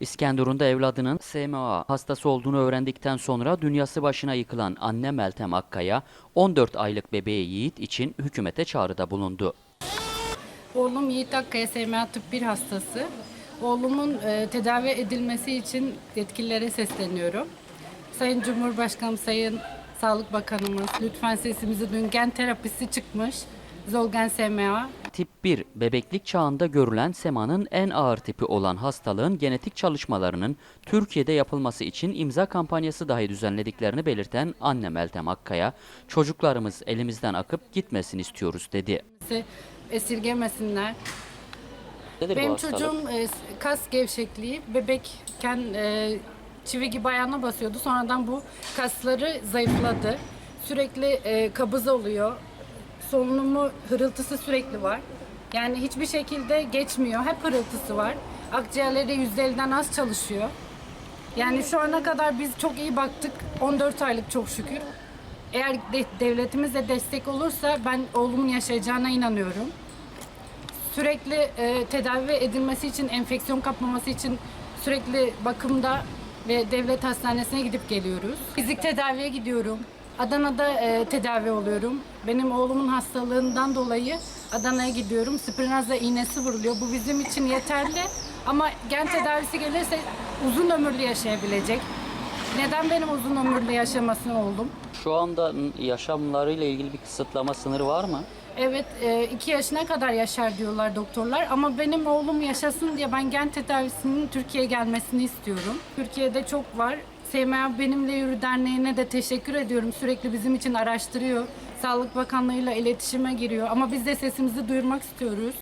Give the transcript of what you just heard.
İskenderun'da evladının SMA hastası olduğunu öğrendikten sonra dünyası başına yıkılan anne Meltem Akkaya 14 aylık bebeği Yiğit için hükümete çağrıda bulundu. Oğlum Yiğit Akkaya SMA tıp 1 hastası. Oğlumun e, tedavi edilmesi için yetkililere sesleniyorum. Sayın Cumhurbaşkanım, Sayın Sağlık Bakanımız lütfen sesimizi duyun. Gen terapisi çıkmış. Zolgen SMA. Tip 1 bebeklik çağında görülen SEMA'nın en ağır tipi olan hastalığın genetik çalışmalarının Türkiye'de yapılması için imza kampanyası dahi düzenlediklerini belirten anne Meltem Akkaya, çocuklarımız elimizden akıp gitmesin istiyoruz dedi. Esirgemesinler. Benim çocuğum e, kas gevşekliği bebekken e, çivi gibi ayağına basıyordu. Sonradan bu kasları zayıfladı. Sürekli e, kabız oluyor. Solunumu hırıltısı sürekli var. Yani hiçbir şekilde geçmiyor. Hep hırıltısı var. Akciğerleri %50'den az çalışıyor. Yani şu ana kadar biz çok iyi baktık. 14 aylık çok şükür. Eğer de, devletimiz de destek olursa ben oğlumun yaşayacağına inanıyorum sürekli e, tedavi edilmesi için, enfeksiyon kapmaması için sürekli bakımda ve devlet hastanesine gidip geliyoruz. Fizik tedaviye gidiyorum. Adana'da e, tedavi oluyorum. Benim oğlumun hastalığından dolayı Adana'ya gidiyorum. Spinraza iğnesi vuruluyor. Bu bizim için yeterli. Ama gen tedavisi gelirse uzun ömürlü yaşayabilecek. Neden benim uzun ömürlü yaşamasın oğlum? Şu anda yaşamlarıyla ilgili bir kısıtlama sınırı var mı? Evet, 2 yaşına kadar yaşar diyorlar doktorlar ama benim oğlum yaşasın diye ben gen tedavisinin Türkiye'ye gelmesini istiyorum. Türkiye'de çok var. SMA Benimle Yürü Derneği'ne de teşekkür ediyorum. Sürekli bizim için araştırıyor. Sağlık Bakanlığı'yla iletişime giriyor. Ama biz de sesimizi duyurmak istiyoruz.